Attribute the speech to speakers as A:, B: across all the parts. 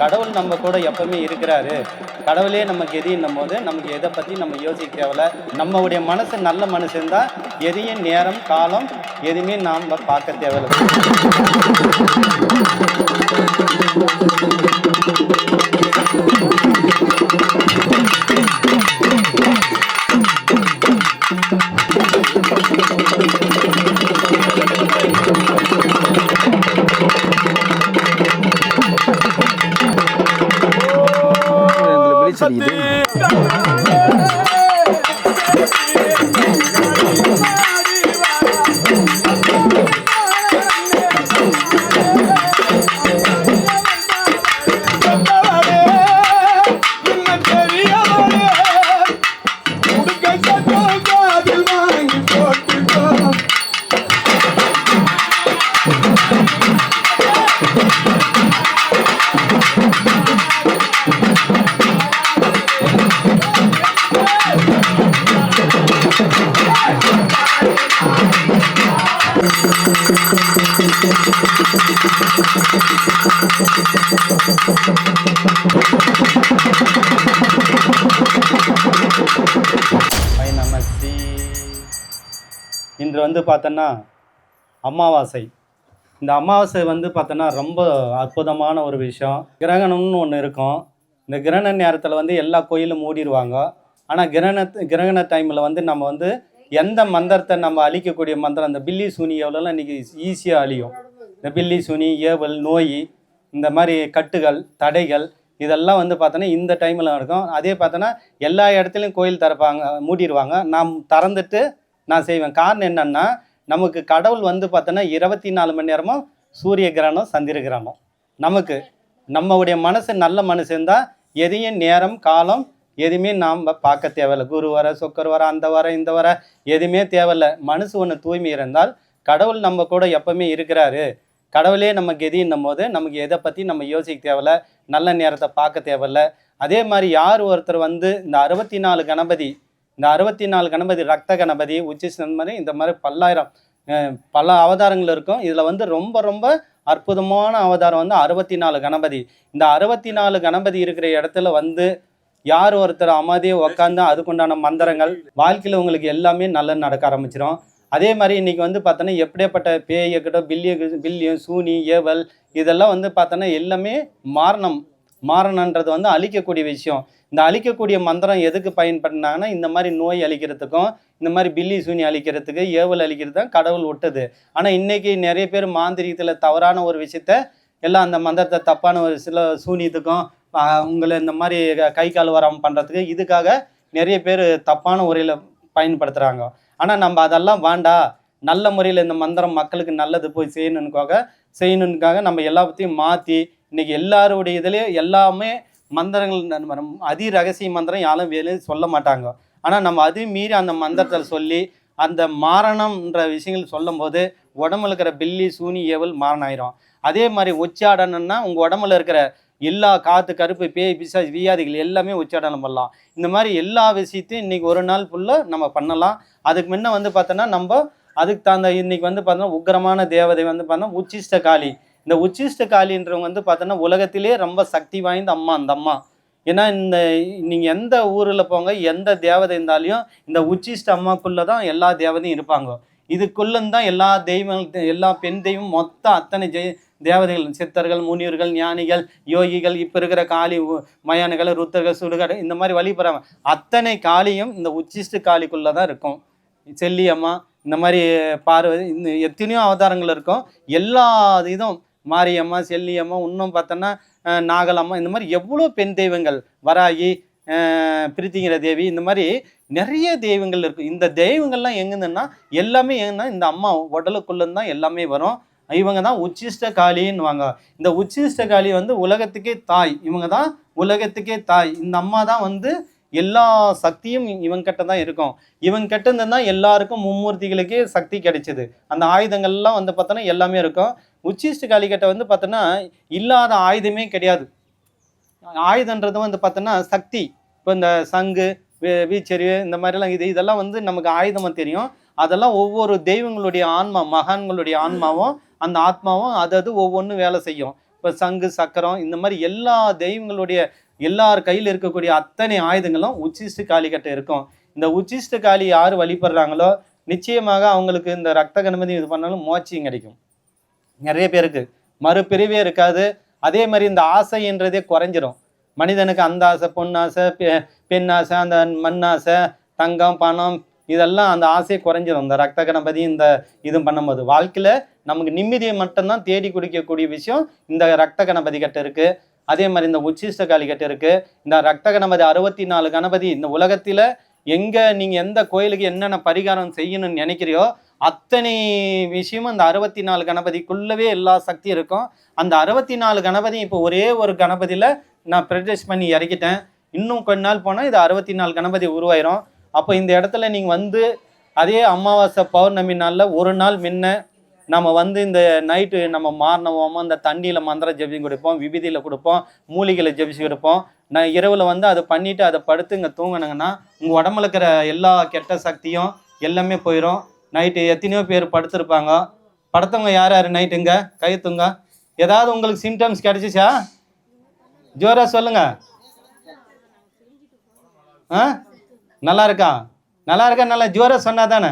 A: கடவுள் நம்ம கூட எப்பவுமே இருக்கிறாரு. கடவுளே நமக்கு எதின்னும் போது நமக்கு எதை பற்றி நம்ம யோசிக்க தேவையில்ல. நம்மளுடைய மனசு நல்ல மனசு இருந்தால் எதையும் நேரம் காலம் எதுவுமே நாம் பார்க்க தேவையில்லை.
B: இதுல வெளிச்சம்
A: இன்று வந்து பார்த்தோன்னா அமாவாசை. இந்த அமாவாசை வந்து பார்த்தோன்னா ரொம்ப அற்புதமான ஒரு விஷயம். கிரகணம்னு ஒன்று இருக்கும். இந்த கிரகண நேரத்தில் வந்து எல்லா கோயிலும் மூடிடுவாங்க ஆனால் கிரகண கிரகண டைமில் வந்து நம்ம வந்து எந்த மந்திரத்தை நம்ம அழிக்கக்கூடிய மந்திரம்? அந்த பில்லி சூனி எவ்வளோலாம் இன்றைக்கி ஈஸியாக அழியும். இந்த பில்லி சூனி ஏவல் நோய் இந்த மாதிரி கட்டுகள் தடைகள் இதெல்லாம் வந்து பார்த்தோன்னா இந்த டைமில் இருக்கும் அதே பார்த்தோன்னா எல்லா இடத்துலையும் கோயில் திறப்பாங்க மூடிடுவாங்க நாம் திறந்துட்டு நான் செய்வேன். காரணம் என்னன்னா நமக்கு கடவுள் வந்து பார்த்தோன்னா இருபத்தி நாலு மணி நேரமும் சூரிய கிரகணம் சந்திர கிரகணம். நமக்கு நம்மளுடைய மனசு நல்ல மனசு இருந்தால் எதையும் நேரம் காலம் எதுவுமே நாம் பார்க்க தேவையில்ல. குரு வர சொக்கர் வர அந்த வர இந்த வர எதுவுமே தேவையில்ல. மனசு ஒன்று தூய்மை இருந்தால் கடவுள் நம்ம கூட எப்பவுமே இருக்கிறாரு. கடவுளே நமக்கு எதின்னும் போது நமக்கு எதை பற்றி நம்ம யோசிக்க தேவையில்ல. நல்ல நேரத்தை பார்க்க தேவையில்ல. அதே மாதிரி யார் ஒருத்தர் வந்து இந்த அறுபத்தி நாலு கணபதி இந்த அறுபத்தி நாலு கணபதி ரத்த கணபதி உச்சி மாதிரி இந்த மாதிரி பல்லாயிரம் பல அவதாரங்கள் இருக்கும். இதில் வந்து ரொம்ப ரொம்ப அற்புதமான அவதாரம் வந்து அறுபத்தி நாலு கணபதி. இந்த அறுபத்தி நாலு கணபதி இருக்கிற இடத்துல வந்து யார் ஒருத்தர் அமைதியை உட்காந்து அதுக்குண்டான மந்திரங்கள் வாழ்க்கையில் உங்களுக்கு எல்லாமே நல்லது நடக்க ஆரம்பிச்சிடும் அதே மாதிரி இன்றைக்கி வந்து பார்த்தோன்னா எப்படியாப்பட்ட பேயக்கட்டும் பில்லிய பில்லியம் சூனி ஏவல் இதெல்லாம் வந்து பார்த்தோன்னா எல்லாமே மாரணம் மாரணன்றது வந்து அழிக்கக்கூடிய விஷயம். இந்த அழிக்கக்கூடிய மந்திரம் எதுக்கு பயன்படுத்தினாங்கன்னா இந்த மாதிரி நோய் அழிக்கிறதுக்கும் இந்த மாதிரி பில்லி சூனி அழிக்கிறதுக்கு ஏவல் அழிக்கிறது தான் கடவுள் விட்டது ஆனால் இன்றைக்கி நிறைய பேர் மாந்திரிகத்தில் தவறான ஒரு விஷயத்த எல்லாம் அந்த மந்திரத்தை தப்பான ஒரு சில சூனியத்துக்கும் உங்களை இந்த மாதிரி கை கால் வராமல் பண்ணுறதுக்கு இதுக்காக நிறைய பேர் தப்பான முறையில் பயன்படுத்துகிறாங்க ஆனால் நம்ம அதெல்லாம் வேண்டா. நல்ல முறையில் இந்த மந்திரம் மக்களுக்கு நல்லது போய் செய்யணுன்னுக்காக செய்யணுன்னுக்காக நம்ம எல்லாத்தையும் மாற்றி இன்றைக்கி எல்லாருடைய இதுலேயும் எல்லாமே மந்திரங்கள் நம்ம அதி ரகசிய மந்திரம் யாரும் வெளியே சொல்ல மாட்டாங்க. ஆனால் நம்ம அதையும் மீறி அந்த மந்திரத்தை சொல்லி அந்த மாரணம்ன்ற விஷயங்கள் சொல்லும்போது உடம்புல இருக்கிற பில்லி சூனி ஏவல் மாரணாயிரும் அதே மாதிரி உச்சாடனம்னா உங்கள் உடம்புல இருக்கிற எல்லா காற்று கருப்பு பேய் பிசா வியாதிகள் எல்லாமே உச்சாடனம் பண்ணலாம் இந்த மாதிரி எல்லா விஷயத்தையும் இன்றைக்கி ஒரு நாள் ஃபுல்லாக நம்ம பண்ணலாம். அதுக்கு முன்ன வந்து பார்த்தோன்னா நம்ம அதுக்கு தகுந்த இன்றைக்கி வந்து பார்த்தோன்னா உக்கிரமான தேவதை வந்து பார்த்தோன்னா உச்சிஷ்ட காளி. இந்த உச்சிஷ்ட காளின்றவங்க வந்து பார்த்தோன்னா உலகத்திலே ரொம்ப சக்தி வாய்ந்த அம்மா அந்த அம்மா. ஏன்னா இந்த நீங்கள் எந்த ஊரில் போங்க எந்த தேவதை இருந்தாலையும் இந்த உச்சிஷ்ட அம்மாக்குள்ளே தான் எல்லா தேவதையும் இருப்பாங்க. இதுக்குள்ளேருந்து தான் எல்லா தெய்வங்கள் எல்லா பெண் தெய்வம் மொத்தம் அத்தனை ஜெய் தேவதைகள் சித்தர்கள் முனிவர்கள் ஞானிகள் யோகிகள் இப்போ இருக்கிற காளி உ- ருத்தர்கள் சுடுகாடு இந்த மாதிரி வழிபடுறாங்க அத்தனை காளியும் இந்த உச்சிஷ்ட காளிக்குள்ளே தான் இருக்கும். செல்லி அம்மா இந்த மாதிரி பார்வதி இந்த எத்தனையோ அவதாரங்கள் இருக்கும். எல்லா இதுவும் மாரியம்மா செல்லியம்மா இன்னும் பார்த்தோன்னா நாகலம்மா இந்த மாதிரி எவ்வளோ பெண் தெய்வங்கள்? வராகி பிரித்திங்கிற தேவி இந்த மாதிரி நிறைய தெய்வங்கள் இருக்கும் இந்த தெய்வங்கள்லாம் எங்குதுன்னா எல்லாமே எங்கன்னா இந்த அம்மா உடலுக்குள்ளேருந்து தான் எல்லாமே வரும். இவங்க தான் உச்சிஷ்ட காளின்னுவாங்க இந்த உச்சிஷ்ட காளி வந்து உலகத்துக்கே தாய். இவங்க தான் உலகத்துக்கே தாய். இந்த அம்மா தான் வந்து எல்லா சக்தியும் இவங்கிட்ட தான் இருக்கும். இவங்க கிட்ட இருந்து தான் எல்லாருக்கும் மும்மூர்த்திகளுக்கே சக்தி கிடைச்சிது. அந்த ஆயுதங்கள்லாம் வந்து பார்த்தோன்னா எல்லாமே இருக்கும். உச்சிஷ்ட காலிக்கட்டை வந்து பார்த்தோன்னா இல்லாத ஆயுதமே கிடையாது. ஆயுதன்றது வந்து பார்த்தோன்னா சக்தி. இப்போ இந்த சங்கு வி- வீச்செறிவு இந்த மாதிரிலாம் இது இதெல்லாம் வந்து நமக்கு ஆயுதமாக தெரியும். அதெல்லாம் ஒவ்வொரு தெய்வங்களுடைய ஆன்மா மகான்களுடைய ஆன்மாவும் அந்த ஆத்மாவும் அது அது ஒவ்வொன்றும் வேலை செய்யும். இப்போ சங்கு சக்கரம் இந்த மாதிரி எல்லா தெய்வங்களுடைய எல்லார் கையில் இருக்கக்கூடிய அத்தனை ஆயுதங்களும் உச்சிஷ்ட காளிகிட்ட இருக்கும். இந்த உச்சிஷ்ட காளி யார் வழிபடுறாங்களோ நிச்சயமாக அவங்களுக்கு இந்த ரத்த கணபதி இது பண்ணாலும் மோட்சியம் கிடைக்கும். நிறைய பேருக்கு மறுபிரிவே இருக்காது. அதே மாதிரி இந்த ஆசைன்றதே குறைஞ்சிரும். மனிதனுக்கு அந்த ஆசை பொன்னாசை பெ- பெண் ஆசை அந்த மண் ஆசை தங்கம் பணம் இதெல்லாம் அந்த ஆசையை குறைஞ்சிரும். இந்த ரத்த கணபதி இந்த இது பண்ணும்போது. வாழ்க்கையில் நமக்கு நிம்மதியை மட்டும்தான் தேடி குடிக்கக்கூடிய விஷயம் இந்த ரத்த கணபதி கிட்ட இருக்குது அதே மாதிரி இந்த உச்சிஷ்ட காளி கிட்ட இருக்குது இந்த ரத்த கணபதி அறுபத்தி நாலு கணபதி இந்த உலகத்தில் எங்கே நீங்கள் எந்த கோயிலுக்கு என்னென்ன பரிகாரம் செய்யணும்னு நினைக்கிறியோ அத்தனை விஷயமும் அந்த அறுபத்தி நாலு கணபதிக்குள்ளவே எல்லா சக்தியும் இருக்கும். அந்த அறுபத்தி நாலு கணபதியும் இப்போ ஒரே ஒரு கணபதியில் நான் ப்ரொஜெக்ட் பண்ணி இறக்கிட்டேன். இன்னும் கொஞ்ச நாள் போனால் இது அறுபத்தி நாலு கணபதி உருவாயிரும். அப்போ இந்த இடத்துல நீங்கள் வந்து அதே அமாவாசை பௌர்ணமி நாளில் ஒரு நாள் முன்ன நம்ம வந்து இந்த நைட்டு நம்ம மாறினவோமோ இந்த தண்ணியில் மந்திர ஜெபிச்சு கொடுப்போம் விபதியில் கொடுப்போம் மூலிகையில் ஜெபிச்சு கொடுப்போம். நான் இரவில் வந்து அதை பண்ணிவிட்டு அதை படுத்து இங்கே தூங்கினாங்கன்னா உங்கள் உடம்புல இருக்கிற எல்லா கெட்ட சக்தியும் எல்லாமே போயிடும் நைட்டு எத்தனையோ பேர் படுத்திருப்பாங்க. படுத்தவங்க யார் யார்? நைட்டுங்க கைத்துங்க ஏதாவது உங்களுக்கு சிம்டம்ஸ் கிடைச்சிச்சா? ஜோரா சொல்லுங்க. ஆ? நல்லா இருக்கா? நல்லா இருக்கா? நல்லா ஜோரா சொன்னா தானே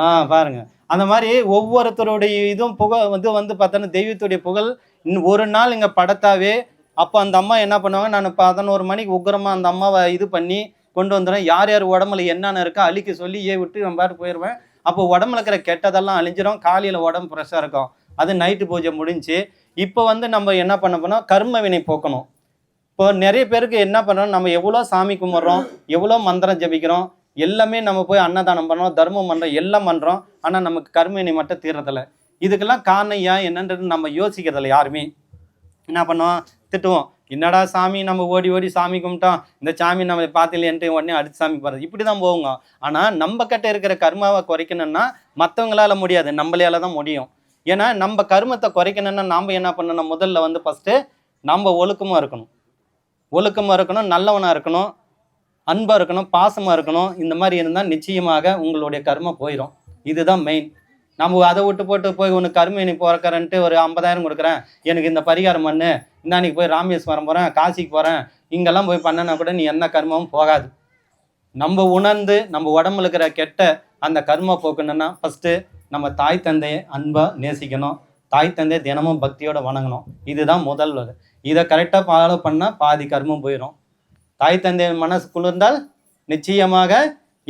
A: ஆ பாருங்க. அந்த மாதிரி ஒவ்வொருத்தருடைய இதுவும் புகழ் வந்து வந்து பார்த்தோன்னா தெய்வத்துடைய புகழ். இன்னும் ஒரு நாள் இங்கே படத்தாவே அப்போ அந்த அம்மா என்ன பண்ணுவாங்க? நான் பதினோரு மணிக்கு உக்கிரமாக அந்த அம்மாவை இது பண்ணி கொண்டு வந்துடுறேன். யார் யார் உடம்புல என்னென்ன இருக்கோ அழிக்க சொல்லி ஏ விட்டு நம்ம பாட்டு போயிடுவேன். அப்போ உடம்புல இருக்கிற கெட்டதெல்லாம் அழிஞ்சிரும். காலையில் உடம்பு ஃப்ரெஷ்ஷாக இருக்கும். அது நைட்டு பூஜை முடிஞ்சு இப்போ வந்து நம்ம என்ன பண்ண போனால் கர்ம வினை போக்கணும். இப்போ நிறைய பேருக்கு என்ன பண்ணுறோம் நம்ம எவ்வளோ சாமி கும்பிட்றோம்? எவ்வளோ மந்திரம் ஜபிக்கிறோம்? எல்லாமே நம்ம போய் அன்னதானம் பண்ணுறோம் தர்மம் பண்ணுறோம் எல்லாம் பண்ணுறோம் ஆனால் நமக்கு கர்மவினை மட்டும் தீர்றதில்ல. இதுக்கெல்லாம் காரணம் ஏன் என்னன்றது நம்ம யோசிக்கிறதில்ல யாருமே. என்ன பண்ணுவோம்? திட்டுவோம். என்னடா சாமி நம்ம ஓடி ஓடி சாமி கும்பிட்டோம் இந்த சாமி நம்ம பார்த்துலேன்ட்டு உடனே அடிச்சு சாமி போகிறது இப்படி தான் போவோங்க. ஆனால் நம்ம கிட்ட இருக்கிற கர்மாவை குறைக்கணும்னா மற்றவங்களால முடியாது. நம்மளால தான் முடியும். ஏன்னா நம்ம கர்மத்தை குறைக்கணும்னா நாம் என்ன பண்ணணும்? முதல்ல வந்து ஃபஸ்ட்டு நம்ம ஒழுக்கமாக இருக்கணும். ஒழுக்கமாக இருக்கணும் நல்லவனாக இருக்கணும் அன்பாக இருக்கணும் பாசமாக இருக்கணும். இந்த மாதிரி இருந்தால் நிச்சயமாக உங்களுடைய கர்மம் போயிடும் இதுதான் மெயின் நம்ம அதை விட்டு போட்டு போய் உனக்கு கருமை இனி பிறக்கறன்ட்டு ஒரு ஐம்பதாயிரம் கொடுக்குறேன். எனக்கு இந்த பரிகாரம் பண்ணு. இந்தானிக்கு போய் ராமேஸ்வரம் போகிறேன் காசிக்கு போகிறேன் இங்கெல்லாம் போய் பண்ணனா கூட நீ என்ன கர்மமும் போகாது. நம்ம உணர்ந்து நம்ம உடம்புல இருக்கிற கெட்ட அந்த கர்ம போக்கணுன்னா ஃபஸ்ட்டு நம்ம தாய் தந்தையை அன்பாக நேசிக்கணும். தாய் தந்தையை தினமும் பக்தியோட வணங்கணும். இதுதான் முதல் இதை கரெக்டாக ஃபாலோ பண்ணால் பாதி கர்மம் போயிடும் தாய் தந்தையின் மனசு குளிர்ந்தால் நிச்சயமாக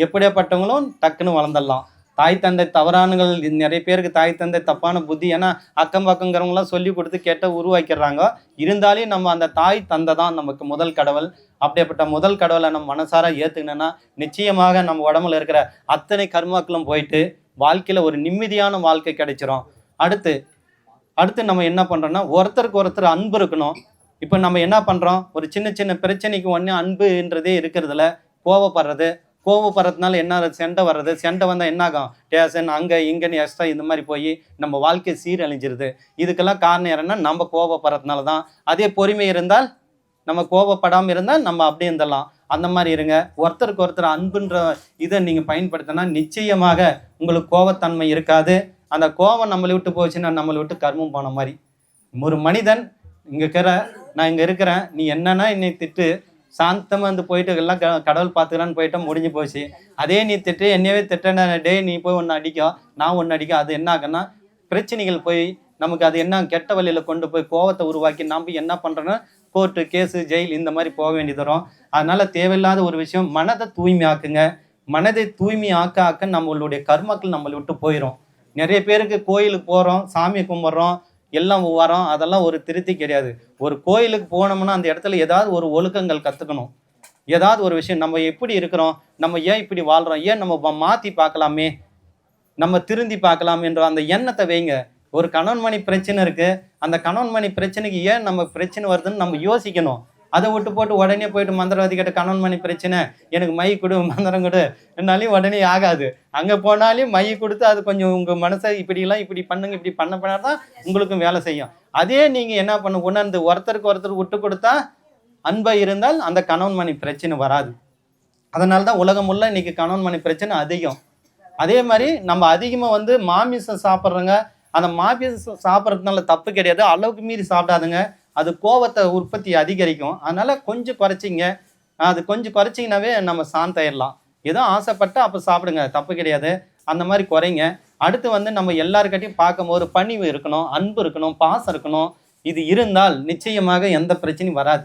A: எப்படியாப்பட்டவங்களும் டக்குன்னு வளர்ந்துடலாம். தாய் தந்தை தவறானுகள் நிறைய பேருக்கு தாய் தந்தை தப்பான புத்தி ஏன்னா அக்கம் பக்கங்கிறவங்களாம் சொல்லி கொடுத்து கேட்ட உருவாக்கிடுறாங்க. இருந்தாலும் நம்ம அந்த தாய் தந்தை தான் நமக்கு முதல் கடவுள். அப்படிப்பட்ட முதல் கடவுளை நம்ம மனசார ஏற்றுக்கணும்னா நிச்சயமாக நம்ம உடம்புல இருக்கிற அத்தனை கர்மாக்களும் போயிட்டு வாழ்க்கையில் ஒரு நிம்மதியான வாழ்க்கை கிடைச்சிரும். அடுத்து அடுத்து நம்ம என்ன பண்ணுறோன்னா ஒருத்தருக்கு ஒருத்தர் அன்பு இருக்கணும். இப்போ நம்ம என்ன பண்ணுறோம் ஒரு சின்ன சின்ன பிரச்சனைக்கு ஒன்று அன்புன்றதே இருக்கிறதுல கோவப்படுறது கோவப்படுறதுனால என்ன ஆகுது? சண்டை வர்றது. சண்டை வந்தால் என்ன ஆகும்? டேஷன் அங்கே இங்கேன்னு எக்ஸ்ட்ரா இந்த மாதிரி போய் நம்ம வாழ்க்கை சீரழிஞ்சிருது. இதுக்கெல்லாம் காரணம் என்னன்னா நம்ம கோவப்படுறதுனால தான். அதே பொறுமை இருந்தால் நம்ம கோவப்படாமல் இருந்தால் நம்ம அப்படியே இருந்துடலாம். அந்த மாதிரி இருங்க. ஒருத்தருக்கு ஒருத்தர் அன்புன்ற இதை நீங்கள் பயன்படுத்தினா நிச்சயமாக உங்களுக்கு கோவத்தன்மை இருக்காது. அந்த கோவம் நம்மளை விட்டு போச்சுன்னா நம்மளை விட்டு கர்மம் போன மாதிரி. ஒரு மனிதன் இங்கே இருக்கிற நான் இங்கே இருக்கிறேன். நீ என்னன்னா என்னை திட்டு. சாந்தமாக வந்து போயிட்டு எல்லாம் கடவுள் பார்த்துக்கலான்னு போயிட்டா முடிஞ்சு போச்சு. அதே நீ திட்டு என்னையவே திட்டன டே நீ போய் ஒன்று அடிக்கும் நான் ஒன்று அடிக்கும் அது என்ன ஆகுன்னா பிரச்சனைகள் போய் நமக்கு அது என்ன கெட்ட வழியில் கொண்டு போய் கோவத்தை உருவாக்கி நாம் என்ன பண்ணுறோன்னா கோர்ட்டு கேஸு ஜெயில் இந்த மாதிரி போக வேண்டியது வரும். அதனால் தேவையில்லாத ஒரு விஷயம் மனதை தூய்மையாக்குங்க. மனதை தூய்மை ஆக்க ஆக்க நம்மளுடைய கர்மக்கள் நம்மளை விட்டு போயிடும் நிறைய பேருக்கு கோயிலுக்கு போகிறோம் சாமி கும்பிட்றோம் எல்லாம் வரோம் அதெல்லாம் ஒரு திருப்தி கிடையாது. ஒரு கோயிலுக்கு போனோம்னா அந்த இடத்துல ஏதாவது ஒரு ஒழுக்கங்கள் கற்றுக்கணும் ஏதாவது ஒரு விஷயம் நம்ம எப்படி இருக்கிறோம் நம்ம ஏன் இப்படி வாழ்கிறோம் ஏன் நம்ம மாற்றி பார்க்கலாமே நம்ம திருந்தி பார்க்கலாமேன்ற அந்த எண்ணத்தை வைங்க. ஒரு கணவன் மணி பிரச்சனை இருக்குது அந்த கணவன் மணி பிரச்சனைக்கு ஏன் நம்ம பிரச்சனை வருதுன்னு நம்ம யோசிக்கணும். அதை விட்டு போட்டு உடனே போயிட்டு மந்திரவாதி கிட்ட கணவன் மணி பிரச்சனை எனக்கு மை கொடு மந்திரம் கொடு என்னாலையும் உடனே ஆகாது. அங்கே போனாலும் மை கொடுத்து அது கொஞ்சம் உங்கள் மனசை இப்படிலாம் இப்படி பண்ணுங்க இப்படி பண்ண பண்ணால் தான் உங்களுக்கும் வேலை செய்யும். அதே நீங்கள் என்ன பண்ண உணர்ந்து ஒருத்தருக்கு ஒருத்தர் விட்டு கொடுத்தா அன்பை இருந்தால் அந்த கணவன் மணி பிரச்சனை வராது. அதனால தான் உலகம் உள்ள இன்னைக்கு கணவன் மணி பிரச்சனை அதிகம். அதே மாதிரி நம்ம அதிகமாக வந்து மாமிசம் சாப்பிட்றவங்க அந்த மாமிசம் சாப்பிட்றதுனால தப்பு கிடையாது. அளவுக்கு மீறி சாப்பிடாதுங்க. அது கோவத்தை உற்பத்தி அதிகரிக்கும். அதனால கொஞ்சம் குறைச்சிங்க. அது கொஞ்சம் குறைச்சிங்கனாவே நம்ம சாந்தாயிடலாம் ஏதோ ஆசைப்பட்டா அப்போ சாப்பிடுங்க. தப்பு கிடையாது. அந்த மாதிரி குறைங்க. அடுத்து வந்து நம்ம எல்லாருக்கிட்டையும் பார்க்கும்போது பணிவு இருக்கணும் அன்பு இருக்கணும் பாசம் இருக்கணும். இது இருந்தால் நிச்சயமாக எந்த பிரச்சனையும் வராது.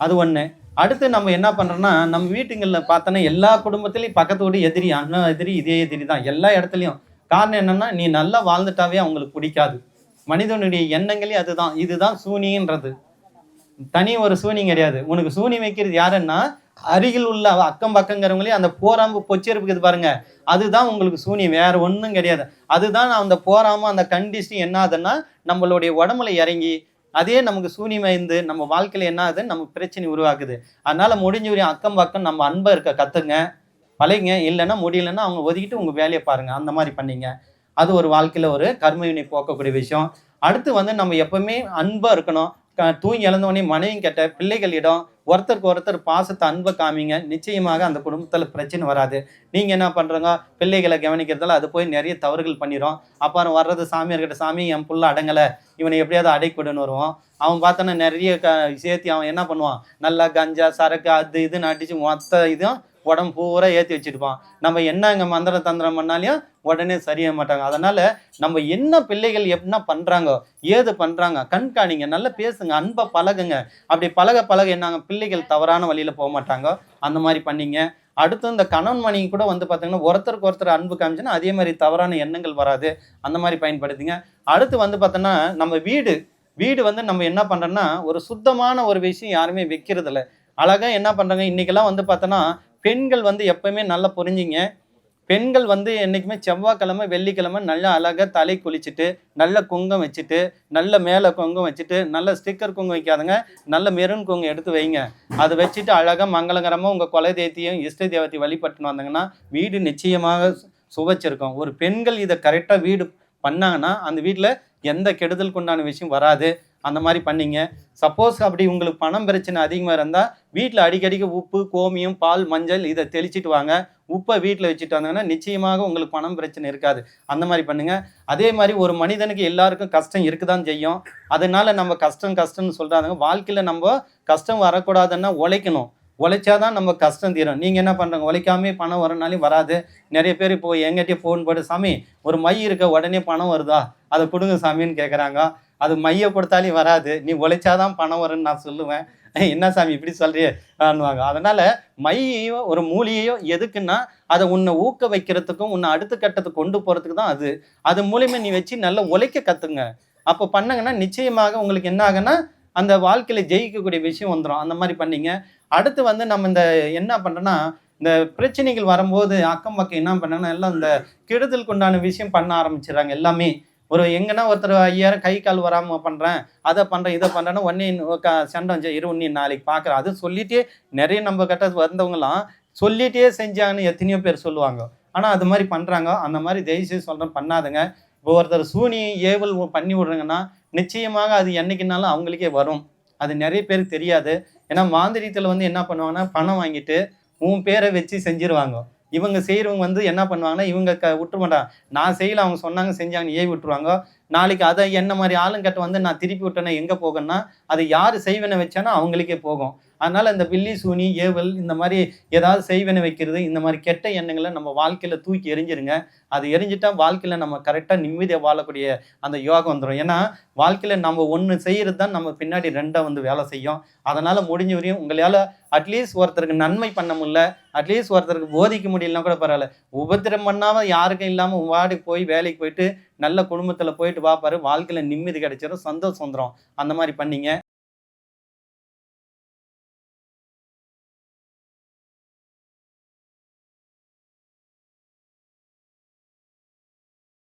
A: அது ஒன்று அடுத்து நம்ம என்ன பண்ணுறோன்னா நம்ம வீட்டுங்களில் பார்த்தோன்னா எல்லா குடும்பத்துலேயும் பக்கத்து வீடு எதிரி அண்ணன் எதிரி இதே எதிரி தான். எல்லா இடத்துலையும். காரணம் என்னென்னா நீ நல்லா வாழ்ந்துட்டாவே அவங்களுக்கு பிடிக்காது. மனிதனுடைய எண்ணங்களே அதுதான். இதுதான் சூனின்றது. தனி ஒரு சூனியம் கிடையாது. உனக்கு சூனியம் வைக்கிறது யாருன்னா அருகில் உள்ள அக்கம் பக்கங்கிறவங்களே அந்த போராம்பு பொச்சரிப்புக்குது பாருங்க. அதுதான் உங்களுக்கு சூனியம் வேற ஒன்றும் கிடையாது. அதுதான் அந்த போராம அந்த கண்டிஷன் என்ன ஆகுதுன்னா நம்மளுடைய உடம்புல இறங்கி அதே நமக்கு சூனியமைந்து நம்ம வாழ்க்கையில என்ன ஆகுது நம்ம பிரச்சனை உருவாக்குது. அதனால முடிஞ்ச வரையும் அக்கம் பக்கம் நம்ம அன்பை இருக்க கத்துங்க. பழகுங்க. இல்லைன்னா முடியலன்னா அவங்க ஒதுக்கிட்டு உங்க வேலையை பாருங்க. அந்த மாதிரி பண்ணீங்க. அது ஒரு வாழ்க்கையில் ஒரு கர்மவினை போக்கக்கூடிய விஷயம். அடுத்து வந்து நம்ம எப்பவுமே அன்பாக இருக்கணும். க- தூங்கி இழந்தவொடனே மனைவியும் கிட்ட பிள்ளைகளிடம் ஒருத்தருக்கு ஒருத்தர் பாசத்தை அன்பை காமிங்க. நிச்சயமாக அந்த குடும்பத்தில் பிரச்சனை வராது. நீங்கள் என்ன பண்ணுறங்க பிள்ளைகளை கவனிக்கிறதால அது போய் நிறைய தவறுகள் பண்ணிடும் அப்புறம் வர்றது சாமியார்கிட்ட சாமி என் புள்ள அடங்கலை. இவனை எப்படியாவது அடைக்கூடன்னு வருவான் அவன் பார்த்தோன்னா நிறைய க சேர்த்து அவன் என்ன பண்ணுவான்? நல்லா கஞ்சா சரக்கு அது இதுன்னு அடித்து மொத்த இதுவும் உடம்பு பூரா ஏற்றி வச்சுருப்பான். நம்ம என்ன இங்கே மந்திர தந்திரம் பண்ணாலையும் உடனே சரியாக மாட்டாங்க. அதனால் நம்ம என்ன பிள்ளைகள் என்ன பண்ணுறாங்க ஏது பண்ணுறாங்க கண்காணிங்க நல்லா பேசுங்க அன்பை பழகுங்க. அப்படி பழக பழக என்னாங்க பிள்ளைகள் தவறான வழியில் போக மாட்டாங்க. அந்த மாதிரி பண்ணிங்க. அடுத்து இந்த கணவன் மனைவி கூட வந்து பார்த்தீங்கன்னா ஒருத்தருக்கு ஒருத்தர் அன்பு காமிச்சுன்னா அதே மாதிரி தவறான எண்ணங்கள் வராது. அந்த மாதிரி பயன்படுத்திங்க. அடுத்து வந்து பார்த்தோன்னா நம்ம வீடு. வீடு வந்து நம்ம என்ன பண்ணுறோன்னா ஒரு சுத்தமான ஒரு விஷயம் யாருமே வைக்கிறதில்ல. அழகாக என்ன பண்ணுறாங்க இன்றைக்கெல்லாம் வந்து பார்த்தோன்னா பெண்கள் வந்து எப்பவுமே நல்லா புரிஞ்சிங்க. பெண்கள் வந்து என்றைக்குமே செவ்வாய்க்கிழமை வெள்ளிக்கிழமை நல்லா அழகாக தலை குளிச்சுட்டு நல்ல குங்கம் வச்சுட்டு நல்ல மேலே குங்கம் வச்சுட்டு நல்ல ஸ்டிக்கர் குங்கம் வைக்காதுங்க. நல்ல மெரூன் குங்கம் எடுத்து வைங்க. அதை வச்சுட்டு அழகாக மங்களகரமாக உங்கள் குலை தேத்தியும் இஷ்ட தேவத்தை வழிபட்டுன்னு வந்தாங்கன்னா வீடு நிச்சயமாக சுவைச்சிருக்கும். ஒரு பெண்கள் இதை கரெக்டாக வீடு பண்ணாங்கன்னா அந்த வீட்டில் எந்த கெடுதலுக்கு உண்டான விஷயம் வராது. அந்த மாதிரி பண்ணீங்க. சப்போஸ் அப்படி உங்களுக்கு பணம் பிரச்சனை அதிகமாக இருந்தால் வீட்டில் அடிக்கடிக்கு உப்பு கோமியம் பால் மஞ்சள் இதை தெளிச்சிட்டு வாங்க. உப்பை வீட்டில் வச்சுட்டு வந்தாங்கன்னா நிச்சயமாக உங்களுக்கு பணம் பிரச்சனை இருக்காது. அந்த மாதிரி பண்ணுங்க. அதே மாதிரி ஒரு மனிதனுக்கு எல்லாருக்கும் கஷ்டம் இருக்குதான் செய்யும். அதனால நம்ம கஷ்டம் கஷ்டம்னு சொல்கிறாங்க வாழ்க்கையில் நம்ம கஷ்டம் வரக்கூடாதுன்னா உழைக்கணும். உழைச்சாதான் நம்ம கஷ்டம் தீரும். நீங்கள் என்ன பண்ணுறங்க உழைக்காமே பணம் வரனாலையும் வராது. நிறைய பேர் இப்போ எங்கிட்டே ஃபோன் போட்டு சாமி ஒரு மை இருக்க உடனே பணம் வருதா? அதை கொடுங்க சாமின்னு கேட்குறாங்க அது மையை கொடுத்தாலே வராது. நீ உழைச்சாதான் பணம் வரும்னு நான் சொல்லுவேன். என்ன சாமி இப்படி சொல்றியேன்னுவாங்க அதனால மையையோ ஒரு மூலியையோ எதுக்குன்னா அதை உன்னை ஊக்க வைக்கிறதுக்கும் உன்னை அடுத்த கட்டத்துக்கு கொண்டு போறதுக்கு தான் அது. அது மூலியமா நீ வச்சு நல்லா உழைக்க கத்துங்க. அப்போ பண்ணங்கன்னா நிச்சயமாக உங்களுக்கு என்ன ஆகுன்னா அந்த வாழ்க்கையில ஜெயிக்கக்கூடிய விஷயம் வந்துடும் அந்த மாதிரி பண்ணீங்க. அடுத்து வந்து நம்ம இந்த என்ன பண்றோம்னா இந்த பிரச்சனைகள் வரும்போது அக்கம் பக்கம் என்ன பண்ணாங்கன்னா எல்லாம் இந்த கெடுதலுக்கு உண்டான விஷயம் பண்ண ஆரம்பிச்சிடுறாங்க எல்லாமே. ஒரு எங்கன்னா ஒருத்தர் ஐயாயிரம் கை கால் வராம பண்றேன் அதை பண்றேன் இதை பண்றேன்னு ஒன்னே சண்டை இரு நீ நாளைக்கு பார்க்குறேன் அது சொல்லிட்டே நிறைய நம்ம கிட்ட வந்தவங்களாம் சொல்லிட்டே செஞ்சாங்கன்னு எத்தனையோ பேர் சொல்லுவாங்க. ஆனா அது மாதிரி பண்றாங்க. அந்த மாதிரி தயவுசெய்து சொல்றேன் பண்ணாதுங்க. இப்போ ஒருத்தர் சூனி ஏவல் பண்ணி விடுறாங்கன்னா நிச்சயமாக அது என்னைக்குனாலும் அவங்களுக்கே வரும். அது நிறைய பேருக்கு தெரியாது. ஏன்னா மாந்திரியத்தில் வந்து என்ன பண்ணுவாங்கன்னா பணம் வாங்கிட்டு உன் பேரை வச்சு செஞ்சிருவாங்க. இவங்க செய்கிறவங்க வந்து என்ன பண்ணுவாங்கன்னா இவங்க க விட்டுற நான் செய்யல அவங்க சொன்னாங்க செஞ்சாங்கன்னு ஏவி விட்டுருவாங்க. நாளைக்கு அதை என்ன மாதிரி ஆளுங்கிட்ட வந்து நான் திருப்பி விட்டேன்னா எங்கே போகணும்னா அதை யார் செய்வனை வச்சானோ அவங்களுக்கே போகும். அதனால் இந்த பில்லி சூனி ஏவல் இந்த மாதிரி ஏதாவது செய்வனை வைக்கிறது இந்த மாதிரி கெட்ட எண்ணங்களை நம்ம வாழ்க்கையில் தூக்கி எரிஞ்சிருங்க அது எரிஞ்சிட்டா வாழ்க்கையில் நம்ம கரெக்டாக நிம்மதியாக வாழக்கூடிய அந்த யோகம் வந்துடும் ஏன்னா வாழ்க்கையில் நம்ம ஒன்று செய்கிறது தான் நம்ம பின்னாடி ரெண்டாக வந்து வேலை செய்யும். அதனால் முடிஞ்ச வரையும் உங்களால் அட்லீஸ்ட் ஒருத்தருக்கு நன்மை பண்ண முடியல அட்லீஸ்ட் ஒருத்தருக்கு போதிக்க முடியலன்னா கூட பரவாயில்ல. உபத்திரம் பண்ணாமல் யாருக்கும் இல்லாமல் வாடி போய் வேலைக்கு போயிட்டு நல்ல குடும்பத்தில் போயிட்டு வா வாழ்க்கையில் நிம்மதி கிடைச்சிடும் சந்தோஷம் வந்துடும் அந்த மாதிரி பண்ணிங்க.